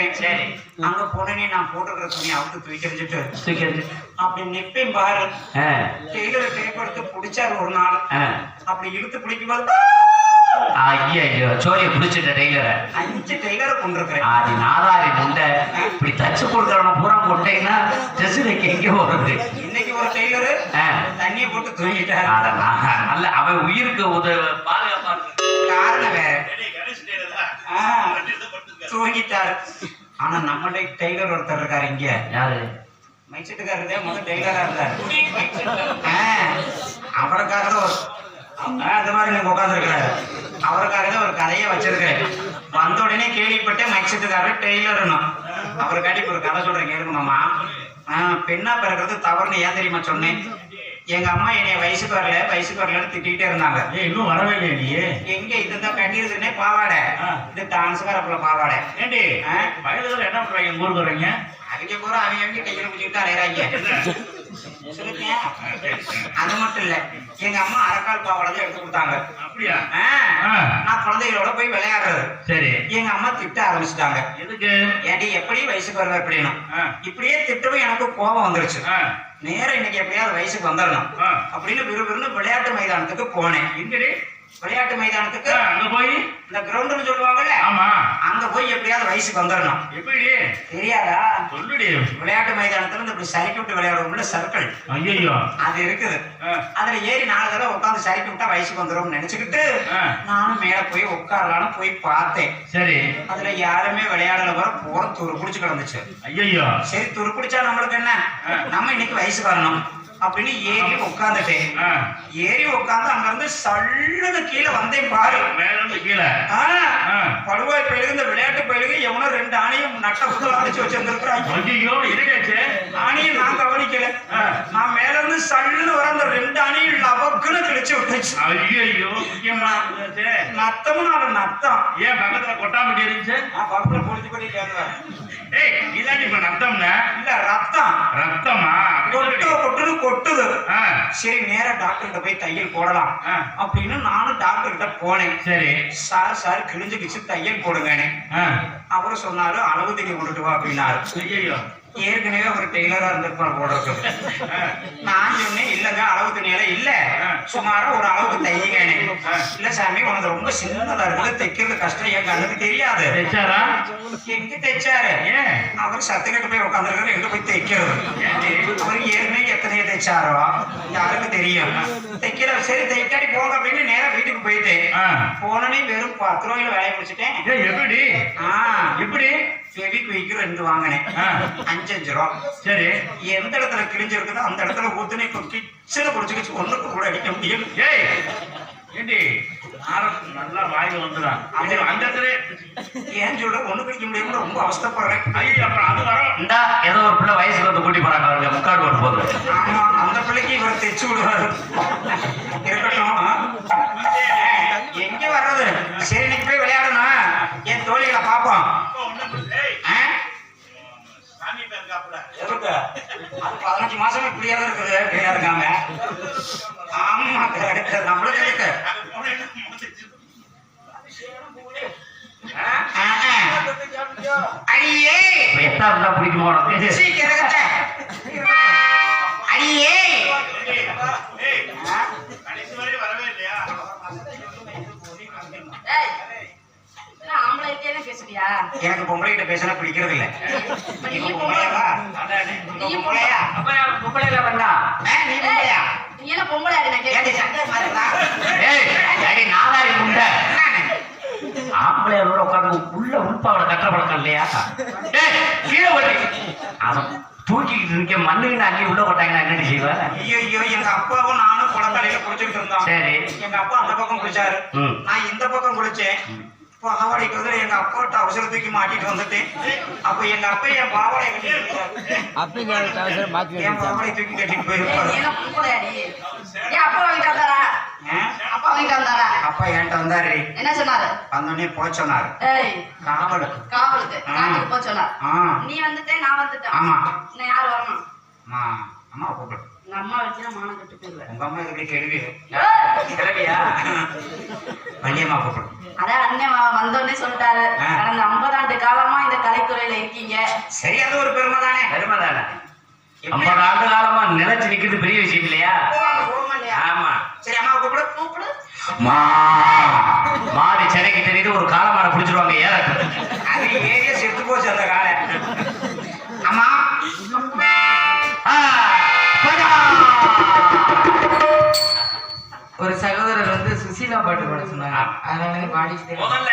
நிப்பேன் சரி. அங்க போனே நான் போட்டுக்கிற துணி அவுத்து தூக்கி எறிஞ்சிட்டு அப்படி நிப்பேன் பாரு. டெய்லர் டேப் எடுத்து பிடிச்சாரு ஒரு நாள். அப்படி இழுத்து பிடிக்கும்போது ஐயோ ஐயோ சோழிய பிடிச்சிட்ட டெய்லரை. அஞ்சு டெய்லரை கொண்டிருக்கிறேன். முண்டை இப்படி தச்சு கொடுக்கறவன பூரா போட்டீங்கன்னா ட்ரெஸ் தைக்க எங்க இன்னைக்கு ஒரு டெய்லரு. தண்ணியை போட்டு தூங்கிட்டாரு நல்ல அவன் உயிருக்கு உதவ பாதுகாப்பா. காரணம் வேற. தூங்கிட்டாரு ஆனா நம்ம டெய்- டெய்லர் ஒருத்தர் இருக்காரு இங்க. யாரு? மைச்சட்டுக்காரதே முதல் டெய்லரா இருந்தாரு. ஆ, அவருக்காக தான் மாதிரி நீங்க உட்காந்துருக்கிறாரு அவருக்காக தான் ஒரு கதையை வச்சிருக்கேன் வந்த உடனே கேள்விப்பட்டேன் மைச்சட்டுக்காரர் டெய்லர்னும் அவருக்காட்டி இப்ப ஒரு கதை சொல்றேன் கேளுங்க மாமா. ஆ, பெண்ணா பிறக்கிறது தவறுன்னு ஏன் தெரியுமா சொன்னேன்? எங்க அம்மா என்னைய வயசுக்கு வரல வயசுக்கு வரலன்னு திட்டிகிட்டே இருந்தாங்க. இன்னும் வரவே இல்லையே எங்க இதுதான் கண்ணீருதுன்னே பாவாடை. இது டான்ஸ்காரப்புல பாவாடை. ஏண்டி? வயலுல என்ன பண்றாங்க? ஊருக்கு வர்றீங்க? அவங்க பூரா அவங்க கையில பிடிச்சிக்கிட்டு அலையறாங்க. அது மட்டும் இல்ல. எங்க அம்மா அரைக்கால் பாவாடை தான் எடுத்து கொடுத்தாங்க. அப்படியா. நான் குழந்தைகளோட போய் விளையாடுறது. சரி. எங்க அம்மா திட்ட ஆரம்பிச்சிட்டாங்க. எதுக்கு? ஏடி எப்படி வயசுக்கு வருவ எப்படின்னு. இப்படியே திட்டவும் எனக்கு கோபம் வந்துருச்சு. நேரம் இன்னைக்கு எப்படியாவது வயசுக்கு வந்துடணும். அப்படின்னு விறுவிறுன்னு விளையாட்டு மைதானத்துக்கு போனேன். எங்கடி? விளையாட்டு மைதானத்துக்கு அங்க போய்? இந்த கிரவுண்டுன்னு சொல்லுவாங்கல்ல ஆமா. அங்க போய் எப்படியாவது வயசுக்கு வந்துடணும் எப்படி தெரியாதா? சொல்லுடி. விளையாட்டு மைதானத்துல இந்த இப்படி சறுக்கி விட்டு விளையாடுவோம்ல சர்க்கிள் ஐயோ அது இருக்குது. அதுல ஏறி நாலு தடவை உட்காந்து சறுக்கி விட்டா வயசுக்கு வந்துடும் நினைச்சுக்கிட்டு. நானும் மேல போய் உட்காரலான்னு போய் பார்த்தேன். சரி. அதுல யாருமே விளையாடல வர போற துரு பிடிச்சு கிடந்துச்சு. ஐயோ சரி துரு பிடிச்சா நம்மளுக்கு என்ன. நம்ம இன்னைக்கு வயசுக்கு வரணும். அப்படின்னு ஏறி உட்காந்துட்டேன் ஏறி உட்காந்து அங்க இருந்து சல்லுன்னு கீழே வந்தேன் பாரு. மேல இருந்து கீழே. பழுவாய் பயிலுக்கு இந்த விளையாட்டு பயிலுக்கு எவனோ ரெண்டு ஆணையும் நட்ட புத்தகம் அடிச்சு இருக்காச்சு. ஆணையும் நான் கவனிக்கல. நான் மேல இருந்து சல்லுன்னு வர அந்த ரெண்டு ஆணையும் லவக்குன்னு கிழிச்சு விட்டுச்சு ஐயோ முக்கியமா. நத்தமும் நான் நத்தம். ஏன் பக்கத்துல கொட்டாம்பட்டி இருந்துச்சு? நான் பக்கத்துல பொழிச்சு பண்ணி கேட்குவேன் ஏய் இதாண்டி இப்ப ரத்தம்னா இல்ல ரத்தம். ரத்தமா? கொட்டு கொட்டுது ஆ, சரி நேரா டாக்டர் கிட்ட போய் தையல் போடலாம். அப்படின்னு நானும் டாக்டர் கிட்ட போனேன். சரி. சார் சார் கிழிஞ்சு கிழிச்சு தையல் போடுங்கன்னு. அப்புறம் சொன்னாரு அளவு துணி கொண்டுட்டு வா அப்படின்னாரு. ஐயையோ. ஏற்கனவே ஒரு டெய்லரா இருந்திருப்பார் போல இருக்கு நான் சொன்னேன் இல்லங்க அளவு துணியில இல்ல. சுமாரா ஒரு அளவுக்கு தையுங்கன்னு. இல்ல சாமி உனக்கு ரொம்ப சின்னதா இருக்குது. தைக்கிறது கஷ்டம் என் கண்ணுக்கு தெரியாது. தைச்சாரா? எங்க தைச்சாரு? ஏன்? அவர் சத்துக்கிட்ட போய் உட்காந்துருக்காரு எங்க போய் தைக்கிறது? ஏண்டி? அவர் ஏற்கனவே எத்தனையோ தைச்சாரோ? யாருக்கு தெரியும். தைக்கிற சரி தைக்காடி போங்க அப்படின்னு நேரா வீட்டுக்கு போயிட்டேன். போனனே வெறும் பத்து ரூபாயில வேலையை முடிச்சிட்டேன். ஏய், எப்படி? எப்படி ஃபெவிக்விக் ரெண்டு வாங்கினேன். அஞ்சு அஞ்சு ரூபா. சரி. எந்த இடத்துல கிழிஞ்சிருக்குதோ அந்த இடத்துல ஊத்துனே இப்போ கிச்சனை பிடிச்சிக்கிச்சு ஒண்ணுக்கு கூட அடிக்க முடியும் ஏய் ஏண்டி? ஆரம்பம் நல்லா வாயில அந்த இடத்துல ஏன் சொல்ற? ஒண்ணு பிடிக்க முடியும்னு ரொம்ப அவஸ்தைப்படுறேன். ஐயோ அப்புறம் அது வரும் இந்தா ஏதோ ஒரு பிள்ளை வயசுக்கு வந்து கூட்டி போறாங்க அவங்க முக்காடு போட்டு போகுது. ஆமா அந்த பிள்ளைக்கு இவர் தைச்சு விடுவாரு. இருக்கட்டும். எங்க வர்றது? சரி இன்னைக்கு போய் விளையாடணும். என் தோழிகளை பார்ப்போம் ஆ? எதுக்கு? அது பதினஞ்சு மாசமா இப்படியே தான் இருக்குது இப்படியே இருக்காங்க ஆமா கரெக்ட் ஆ, ஆ. அடியே. இப்ப எத்தா இருந்தா பிடிக்குமா உனக்கு சீக்கிரம் இருக்கட்ட. அடியே. பேசுறியா எனக்கு பொம்பளை கிட்ட பேசினா பிடிக்கிறது இல்ல. இப்ப நீ நீ பொம்பளையாவா நீ பொம்பளையா? முப்படையில பண்ணா? ஆ, நீ பொம்பளையா? நீ என்ன பொம்பளை நான் ஏய் நாதாரி முண்டை? ஆம்பளையோட உட்காந்து உள்ள உள்பாவட கட்டுற பழக்கம் இல்லையா? கீழே ஓடி அவன் தூக்கிட்டு இருக்க உள்ள போட்டாங்கன்னா என்னடி செய்வ ஐயோ எங்க அப்பாவும் நானும் குளத்தலையில குளிச்சுட்டு இருந்தோம். சரி. எங்க அப்பா அந்த பக்கம் குளிச்சாரு. நான் இந்த பக்கம் குளிச்சேன். பாவாடைக்கு வந்து எங்க அப்பா அவசர தூக்கி மாட்டிட்டு வந்துட்டேன். அப்ப எங்க அப்பா என் பாவாடை கட்டிட்டு என் பாவாடை தூக்கி கட்டிட்டு போயிருப்பாரு. அப்பா ஆ? அப்பா வாங்கிட்டு வந்தாரா? அப்பா என்கிட்ட வந்தாரு. என்ன சொன்னாரு? வந்தோடனே போக சொன்னாரு. காவலுக்கு. காவலுக்கு போக சொன்னார். நீ வந்துட்டே நான் வந்துட்டேன். ஆமா. இன்னும் யார் வரணும்? அம்மா அம்மா கூப்பிடு. உங்க அம்மா வச்சுனா மானம் கட்டு போயிருவேன் உங்க அம்மா எப்படி கேள்வி. ஏய், கிளவியா வள்ளியம்மா கூப்பிடு அதான் அண்ணன் வந்தோடனே சொல்லிட்டாரு. கடந்த 50 ஆண்டு காலமா இந்த கலைத்துறையில இருக்கீங்க. சரி அது ஒரு பெருமை தானே. பெருமை தானே. ஐம்பது ஆண்டு காலமா நிலைச்சு நிக்கிறது பெரிய விஷயம் இல்லையா? ஆமா. சரி அம்மா கூப்பிடு கூப்பிடு. மா மாடு சென்னைக்கு தெரியுது ஒரு காலமாட பிடிச்சிருவாங்க ஏறக்கு அது ஏரியா செத்து போச்சு அந்த காலை அம்மா பாட்டு பாட சொன்னாங்க. அதனால பாடிக்கிட்டே முதல்ல